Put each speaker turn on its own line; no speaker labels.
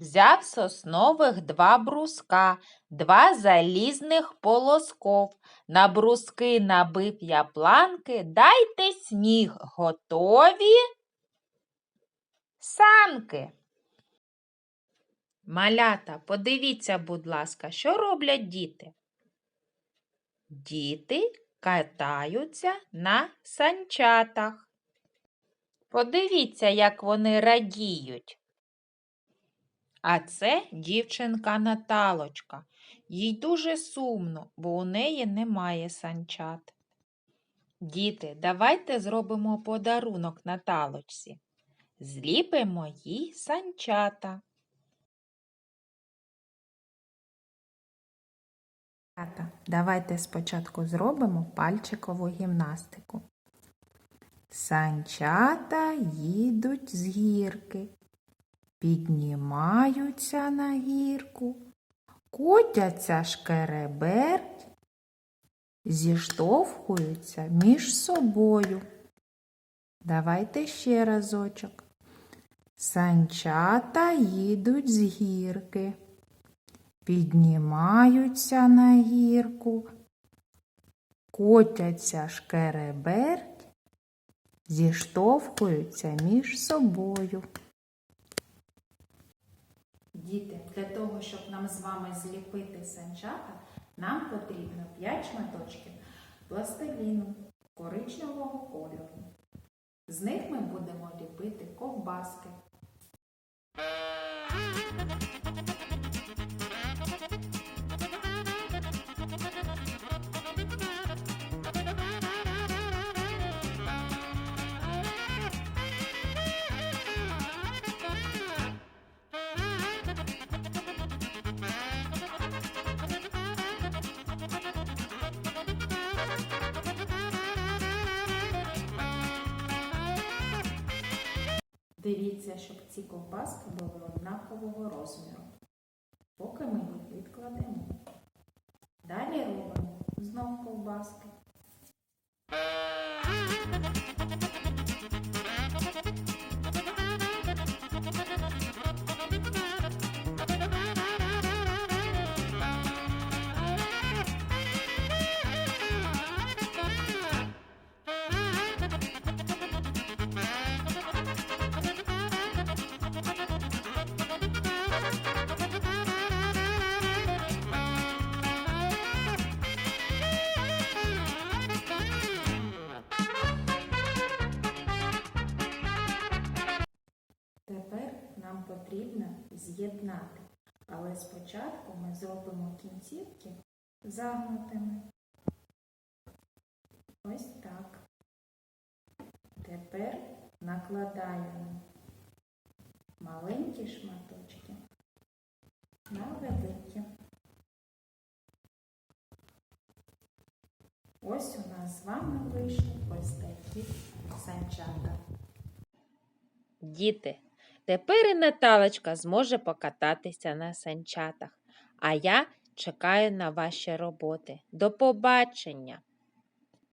Взяв соснових два бруска, два залізних полосков. На бруски набив я планки, дайте сніг, готові санки. Малята, подивіться, будь ласка, що роблять діти? Діти катаються на санчатах. Подивіться, як вони радіють. А це дівчинка Наталочка. Їй дуже сумно, бо у неї немає санчат. Діти, давайте зробимо подарунок Наталочці. Зліпимо їй санчата. Давайте спочатку зробимо пальчикову гімнастику. Санчата їдуть з гірки, піднімаються на гірку, котяться шкереберть, зіштовхуються між собою. Давайте ще разочок. Санчата їдуть з гірки, піднімаються на гірку, котяться шкереберть, зіштовхуються між собою. Діти, для того, щоб нам з вами зліпити санчата, нам потрібно 5 шматочків пластиліну коричневого кольору. З них ми будемо ліпити ковбаски. Дивіться, щоб ці ковбаски були однакового розміру. Поки ми їх відкладемо. Далі робимо знов ковбаски. Нам потрібно з'єднати, але спочатку ми зробимо кінцівки загнутими. Ось так. Тепер накладаємо маленькі шматочки на великі. Ось у нас з вами вийшли ось такі санчата. Діти, тепер і Наталочка зможе покататися на санчатах, а я чекаю на ваші роботи. До побачення!